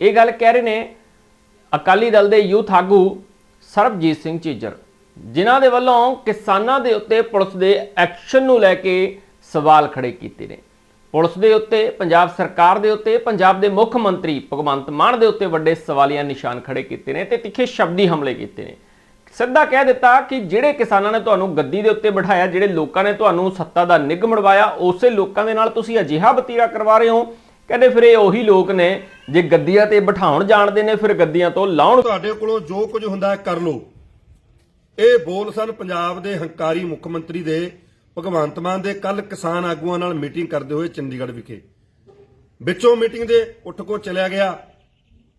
ਇਹ ਗੱਲ ਕਹਿ ਰਹੇ ਨੇ ਅਕਾਲੀ ਦਲ ਦੇ ਯੂਥ ਆਗੂ ਸਰਬਜੀਤ ਸਿੰਘ ਝੀਜਰ, ਜਿਨ੍ਹਾਂ ਦੇ ਵੱਲੋਂ ਕਿਸਾਨਾਂ ਦੇ ਉੱਤੇ ਪੁਲਿਸ ਦੇ ਐਕਸ਼ਨ ਨੂੰ ਲੈ ਕੇ ਸਵਾਲ ਖੜੇ ਕੀਤੇ ਨੇ। ਪੁਲਿਸ ਦੇ ਉੱਤੇ, ਪੰਜਾਬ ਸਰਕਾਰ ਦੇ ਉੱਤੇ, ਪੰਜਾਬ ਦੇ ਮੁੱਖ ਮੰਤਰੀ ਭਗਵੰਤ ਮਾਨ ਦੇ ਉੱਤੇ ਵੱਡੇ ਸਵਾਲੀਆ ਨਿਸ਼ਾਨ ਖੜੇ ਕੀਤੇ ਨੇ ਤੇ ਤਿੱਖੇ ਸ਼ਬਦੀ ਹਮਲੇ ਕੀਤੇ ਨੇ। ਸਿੱਧਾ ਕਹਿ ਦਿੱਤਾ ਕਿ ਜਿਹੜੇ ਕਿਸਾਨਾਂ ਨੇ ਤੁਹਾਨੂੰ ਗੱਦੀ ਦੇ ਉੱਤੇ ਬਿਠਾਇਆ, ਜਿਹੜੇ ਲੋਕਾਂ ਨੇ ਤੁਹਾਨੂੰ ਸੱਤਾ ਦਾ ਨਿੱਘ ਮੜਵਾਇਆ, ਉਸੇ ਲੋਕਾਂ ਦੇ ਨਾਲ ਤੁਸੀਂ ਅਜਿਹਾ ਵਤੀਰਾ ਕਰਵਾ ਰਹੇ ਹੋ ਕਹਿੰਦੇ ਫਿਰ ਇਹ ਉਹੀ ਲੋਕ ਨੇ, ਜੇ ਗੱਦੀਆਂ ਤੇ ਬਿਠਾਉਣ ਜਾਣਦੇ ਨੇ, ਫਿਰ ਗੱਦੀਆਂ ਤੋਂ ਲਾਉਣ ਤੁਹਾਡੇ ਕੋਲੋਂ ਜੋ ਕੁਝ ਹੁੰਦਾ ਹੈ ਕਰ ਲਓ। ਇਹ ਬੋਲ ਸਨ ਪੰਜਾਬ ਦੇ ਹੰਕਾਰੀ ਮੁੱਖ ਮੰਤਰੀ ਦੇ, ਭਗਵੰਤ ਮਾਨ ਦੇ ਕੱਲ ਕਿਸਾਨ ਆਗੂਆਂ ਨਾਲ ਮੀਟਿੰਗ ਕਰਦੇ ਹੋਏ ਚੰਡੀਗੜ੍ਹ ਵਿਖੇ। ਵਿੱਚੋਂ ਮੀਟਿੰਗ ਦੇ ਉੱਠ ਕੋ ਚਲਿਆ ਗਿਆ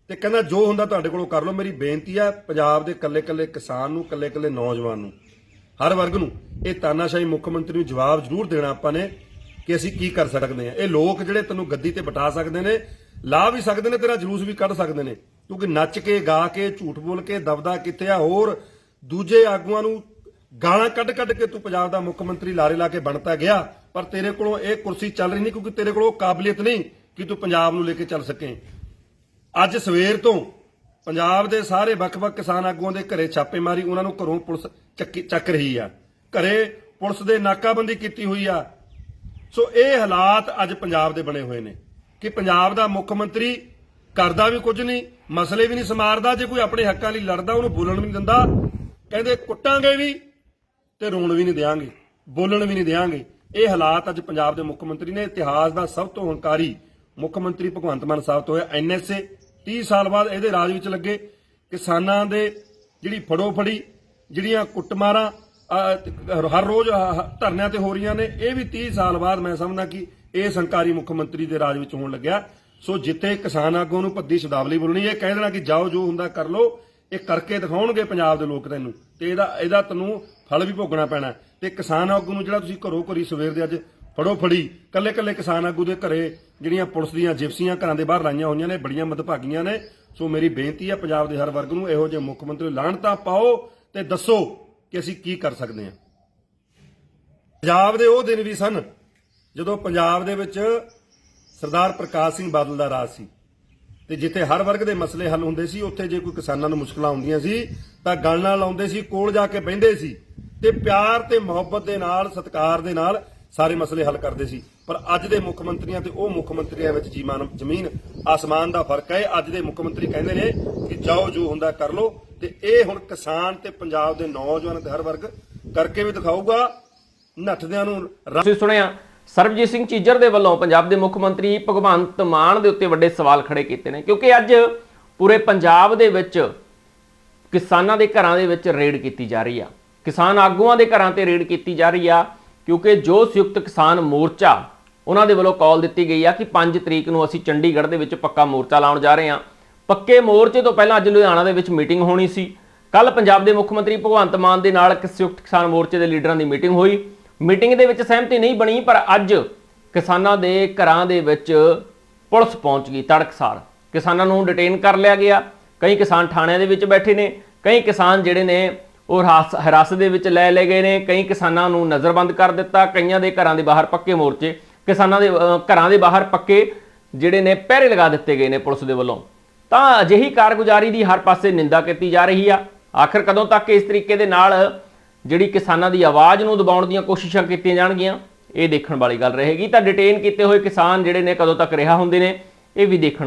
ਤੇ ਕਹਿੰਦਾ ਜੋ ਹੁੰਦਾ ਤੁਹਾਡੇ ਕੋਲੋਂ ਕਰ ਲਓ। ਮੇਰੀ ਬੇਨਤੀ ਹੈ ਪੰਜਾਬ ਦੇ ਕੱਲੇ-ਕੱਲੇ ਕਿਸਾਨ ਨੂੰ, ਕੱਲੇ-ਕੱਲੇ ਨੌਜਵਾਨ ਨੂੰ, ਹਰ ਵਰਗ ਨੂੰ ਇਹ ਤਾਨਾਸ਼ਾਹੀ ਮੁੱਖ ਮੰਤਰੀ ਨੂੰ ਜਵਾਬ ਜ਼ਰੂਰ ਦੇਣਾ ਆਪਾਂ ਨੇ। ਕਿ ਅਸੀਂ ਕੀ ਕਰ ਸਕਦੇ ਹਾਂ। ਇਹ ਲੋਕ ਜਿਹੜੇ ਤੈਨੂੰ ਗੱਦੀ ਤੇ ਬਿਠਾ ਸਕਦੇ ਨੇ, ਲਾ ਵੀ ਸਕਦੇ ਨੇ, ਤੇਰਾ ਜਲੂਸ ਵੀ ਕੱਢ ਸਕਦੇ ਨੇ। ਕਿਉਂਕਿ ਨੱਚ ਕੇ, ਗਾ ਕੇ, ਝੂਠ ਬੋਲ ਕੇ, ਦਬਦਾ ਕਿੱਥੇ ਆ? ਹੋਰ ਦੂਜੇ ਆਗੂਆਂ ਨੂੰ ਗਾਲਾਂ ਕੱਢ-ਕੱਢ ਕੇ ਤੂੰ ਪੰਜਾਬ ਦਾ ਮੁੱਖ ਮੰਤਰੀ ਲਾਰੇ ਲਾ ਕੇ ਬਣਤਾ ਗਿਆ। ਪਰ ਤੇਰੇ ਕੋਲੋਂ ਇਹ ਕੁਰਸੀ ਚੱਲ ਰਹੀ ਨਹੀਂ, ਕਿਉਂਕਿ ਤੇਰੇ ਕੋਲ ਉਹ ਕਾਬਲੀਅਤ ਨਹੀਂ ਕਿ ਤੂੰ ਪੰਜਾਬ ਨੂੰ ਲੈ ਕੇ ਚੱਲ ਸਕੇ। ਅੱਜ ਸਵੇਰ ਤੋਂ ਪੰਜਾਬ ਦੇ ਸਾਰੇ ਵੱਖ-ਵੱਖ ਕਿਸਾਨ ਆਗੂਆਂ ਦੇ ਘਰੇ ਛਾਪੇਮਾਰੀ ਉਹਨਾਂ ਨੂੰ ਘਰੋਂ ਪੁਲਿਸ ਚੱਕੀ- ਚੱਕ ਰਹੀ ਆ। ਘਰੇ ਪੁਲਿਸ ਦੇ ਨਾਕਾਬੰਦੀ ਕੀਤੀ ਹੋਈ ਆ। ਸੋ ਇਹ ਹਾਲਾਤ ਅੱਜ ਪੰਜਾਬ ਦੇ ਬਣੇ ਹੋਏ ਨੇ ਕਿ ਪੰਜਾਬ ਦਾ ਮੁੱਖ ਮੰਤਰੀ ਕਰਦਾ ਵੀ ਕੁਝ ਨਹੀਂ, ਮਸਲੇ ਵੀ ਨਹੀਂ ਸਮਾਰਦਾ, ਜੇ ਕੋਈ ਆਪਣੇ ਹੱਕਾਂ ਲਈ ਲੜਦਾ, ਉਹਨੂੰ ਬੋਲਣ ਵੀ ਨਹੀਂ ਦਿੰਦਾ। ਕਹਿੰਦੇ ਕੁੱਟਾਂਗੇ ਵੀ ਤੇ ਰੋਣ ਵੀ ਨਹੀਂ ਦੇਾਂਗੇ ਬੋਲਣ ਵੀ ਨਹੀਂ ਦੇਾਂਗੇ ਇਹ ਹਾਲਾਤ ਅੱਜ ਪੰਜਾਬ ਦੇ ਮੁੱਖ ਮੰਤਰੀ ਨੇ ਇਤਿਹਾਸ ਦਾ ਸਭ ਤੋਂ ਹੰਕਾਰੀ ਮੁੱਖ ਮੰਤਰੀ ਭਗਵੰਤ ਮਾਨ ਸਾਹਿਬ ਤੋਂ ਹੋਇਆ। ਐਨਐਸਏ 30 ਸਾਲ ਬਾਅਦ ਇਹਦੇ ਰਾਜ ਵਿੱਚ ਲੱਗੇ। ਕਿਸਾਨਾਂ ਦੇ ਜਿਹੜੀ ਫੜੋ ਫੜੀ ਜਿਹੜੀਆਂ ਕੁੱਟਮਾਰਾਂ ਹਰ ਰੋਜ਼ ਧਰਨਿਆਂ ਤੇ ਹੋ ਰਹੀਆਂ ਨੇ। ਇਹ ਵੀ 30 ਸਾਲ ਬਾਅਦ ਮੈਂ ਸਮਝਦਾ ਕਿ, ਇਹ ਸੰਕਾਰੀ ਮੁੱਖ ਮੰਤਰੀ ਦੇ ਰਾਜ ਵਿੱਚ ਹੋਣ ਲੱਗਿਆ। ਸੋ ਜਿੱਥੇ ਕਿਸਾਨ ਆਗੂ ਨੂੰ ਭੱਦੀ ਸ਼ਬਦਾਵਲੀ ਬੋਲਣੀ ਇਹ ਕਹਿ ਦੇਣਾ ਕਿ ਜਾਓ ਜੋ ਹੁੰਦਾ ਕਰ ਲਓ, ਇਹ ਕਰਕੇ ਦਿਖਾਉਣਗੇ ਪੰਜਾਬ ਦੇ ਲੋਕ ਤੈਨੂੰ। ਤੇ ਇਹਦਾ ਇਹਦਾ ਤੈਨੂੰ ਫਲ ਵੀ ਭੋਗਣਾ ਪੈਣਾ ਤੇ ਕਿਸਾਨ ਆਗੂ ਨੂੰ ਜਿਹੜਾ ਤੁਸੀਂ ਘਰੋਂ ਘਰੀ ਸਵੇਰ ਦੇ ਅੱਜ ਫੜੋ ਫੜੀ ਕੱਲੇ ਕੱਲੇ ਕਿਸਾਨ ਆਗੂ ਦੇ ਘਰੇ ਜਿਹੜੀਆਂ ਪੁਲਿਸ ਦੀਆਂ ਜਿਪਸੀਆਂ ਘਰਾਂ ਦੇ ਬਾਹਰ ਲਾਈਆਂ ਹੋਈਆਂ ਨੇ, ਬੜੀਆਂ ਮਦਭਾਗੀਆਂ ਨੇ। ਸੋ ਮੇਰੀ ਬੇਨਤੀ ਹੈ, ਪੰਜਾਬ ਦੇ ਹਰ ਵਰਗ ਨੂੰ ਇਹੋ ਜਿਹੇ ਮੁੱਖ ਮੰਤਰੀ ਲਾਹਣਤਾ ਪਾਓ ਤੇ ਦੱਸੋ ਕਿ ਅਸੀਂ ਕੀ ਕਰ ਸਕਦੇ ਹਾਂ। ਪੰਜਾਬ ਦੇ ਉਹ ਦਿਨ ਵੀ ਸਨ ਜਦੋਂ ਪੰਜਾਬ ਦੇ ਵਿੱਚ ਸਰਦਾਰ ਪ੍ਰਕਾਸ਼ ਸਿੰਘ ਬਾਦਲ ਦਾ ਰਾਜ ਸੀ ਤੇ ਜਿੱਥੇ ਹਰ ਵਰਗ ਦੇ ਮਸਲੇ ਹੱਲ ਹੁੰਦੇ ਸੀ, ਉੱਥੇ ਜੇ ਕੋਈ ਕਿਸਾਨਾਂ ਨੂੰ ਮੁਸ਼ਕਲਾਂ ਆਉਂਦੀਆਂ ਸੀ, ਤਾਂ ਗੱਲ ਨਾਲ ਲਾਉਂਦੇ ਸੀ, ਕੋਲ ਜਾ ਕੇ ਬਹਿੰਦੇ ਸੀ ਤੇ ਪਿਆਰ ਤੇ ਮੁਹੱਬਤ ਦੇ ਨਾਲ, ਸਤਿਕਾਰ ਦੇ ਨਾਲ ਸਾਰੇ ਮਸਲੇ ਹੱਲ ਕਰਦੇ ਸੀ। ਪਰ ਅੱਜ ਦੇ ਮੁੱਖ ਮੰਤਰੀਆਂ ਤੇ ਉਹ ਮੁੱਖ ਮੰਤਰੀਆਂ ਵਿੱਚ ਜੀਮਾਨ ਜ਼ਮੀਨ, ਆਸਮਾਨ ਦਾ ਫ਼ਰਕ ਹੈ। ਅੱਜ ਦੇ ਮੁੱਖ ਮੰਤਰੀ ਕਹਿੰਦੇ ਨੇ ਕਿ ਜਾਓ ਜੋ ਹੁੰਦਾ ਕਰ ਲਓ। ਤੇ ਇਹ ਹੁਣ ਕਿਸਾਨ ਤੇ ਪੰਜਾਬ ਦੇ ਨੌਜਵਾਨ ਤੇ ਹਰ ਵਰਗ ਕਰਕੇ ਵੀ ਦਿਖਾਊਗਾ, ਨੱਠਦਿਆਂ ਨੂੰ ਤੁਸੀਂ ਸੁਣਿਆ, ਸਰਬਜੀਤ ਸਿੰਘ ਚੀਜਰ ਦੇ ਵੱਲੋਂ ਪੰਜਾਬ ਦੇ ਮੁੱਖ ਮੰਤਰੀ ਭਗਵੰਤ ਮਾਨ ਦੇ ਉੱਤੇ ਵੱਡੇ ਸਵਾਲ ਖੜੇ ਕੀਤੇ ਨੇ, ਕਿਉਂਕਿ ਅੱਜ ਪੂਰੇ ਪੰਜਾਬ ਦੇ ਵਿੱਚ ਕਿਸਾਨਾਂ ਦੇ ਘਰਾਂ ਦੇ ਵਿੱਚ ਰੇਡ ਕੀਤੀ ਜਾ ਰਹੀ ਆ। ਕਿਸਾਨ ਆਗੂਆਂ ਦੇ ਘਰਾਂ ਤੇ ਰੇਡ ਕੀਤੀ ਜਾ ਰਹੀ ਆ, ਕਿਉਂਕਿ ਜੋ ਸੰਯੁਕਤ ਕਿਸਾਨ ਮੋਰਚਾ ਉਹਨਾਂ ਦੇ ਵੱਲੋਂ ਕਾਲ ਦਿੱਤੀ ਗਈ ਆ ਕਿ 5 ਤਰੀਕ ਨੂੰ ਅਸੀਂ ਚੰਡੀਗੜ੍ਹ ਦੇ ਵਿੱਚ ਪੱਕਾ ਮੋਰਚਾ ਲਾਉਣ ਜਾ ਰਹੇ ਹਾਂ। ਪੱਕੇ ਮੋਰਚੇ ਤੋਂ ਪਹਿਲਾਂ ਅੱਜ ਲੁਧਿਆਣਾ ਦੇ ਵਿੱਚ ਮੀਟਿੰਗ ਹੋਣੀ ਸੀ। ਕੱਲ ਪੰਜਾਬ ਦੇ ਮੁੱਖ ਮੰਤਰੀ ਭਗਵੰਤ ਮਾਨ ਦੇ ਨਾਲ ਸੰਯੁਕਤ ਕਿਸਾਨ ਮੋਰਚੇ ਦੇ ਲੀਡਰਾਂ ਦੀ ਮੀਟਿੰਗ ਹੋਈ। ਮੀਟਿੰਗ ਦੇ ਵਿੱਚ ਸਹਿਮਤੀ ਨਹੀਂ ਬਣੀ, ਪਰ ਅੱਜ ਕਿਸਾਨਾਂ ਦੇ ਘਰਾਂ ਦੇ ਵਿੱਚ ਪੁਲਿਸ ਪਹੁੰਚ ਗਈ ਤੜਕਸਾਰ। ਕਿਸਾਨਾਂ ਨੂੰ ਡਿਟੇਨ ਕਰ ਲਿਆ ਗਿਆ। ਕਈ ਕਿਸਾਨ ਥਾਣਿਆਂ ਦੇ ਵਿੱਚ ਬੈਠੇ ਨੇ। ਕਈ ਕਿਸਾਨ ਜਿਹੜੇ ਨੇ ਉਹ ਹਿਰਾਸ- ਹਿਰਾਸਤ ਦੇ ਵਿੱਚ ਲੈ ਲਏ ਗਏ ਨੇ। ਕਈ ਕਿਸਾਨਾਂ ਨੂੰ ਨਜ਼ਰਬੰਦ ਕਰ ਦਿੱਤਾ। ਕਈਆਂ ਦੇ ਘਰਾਂ ਦੇ ਬਾਹਰ ਪੱਕੇ ਮੋਰਚੇ, ਕਿਸਾਨਾਂ ਦੇ ਘਰਾਂ ਦੇ ਬਾਹਰ ਪੱਕੇ ਜਿਹੜੇ ਨੇ ਪਹਿਰੇ ਲਗਾ ਦਿੱਤੇ ਗਏ ਨੇ ਪੁਲਿਸ ਦੇ ਵੱਲੋਂ। ਤਾਂ ਅਜਿਹੀ ਕਾਰਗੁਜ਼ਾਰੀ ਦੀ ਹਰ ਪਾਸੇ ਨਿੰਦਾ ਕੀਤੀ ਜਾ ਰਹੀ ਆ। ਆਖਰ ਕਦੋਂ ਤੱਕ ਇਸ ਤਰੀਕੇ ਦੇ ਨਾਲ ਜਿਹੜੀ ਕਿਸਾਨਾਂ ਦੀ ਆਵਾਜ਼ ਨੂੰ ਦਬਾਉਣ ਦੀਆਂ ਕੋਸ਼ਿਸ਼ਾਂ ਕੀਤੀਆਂ ਜਾਣਗੀਆਂ, ਇਹ ਦੇਖਣ ਵਾਲੀ ਗੱਲ ਰਹੇਗੀ। ਤਾਂ ਡਿਟੇਨ ਕੀਤੇ ਹੋਏ ਕਿਸਾਨ ਜਿਹੜੇ ਨੇ ਕਦੋਂ ਤੱਕ ਰਿਹਾ ਹੁੰਦੇ ਨੇ, ਇਹ ਵੀ ਦੇਖਣ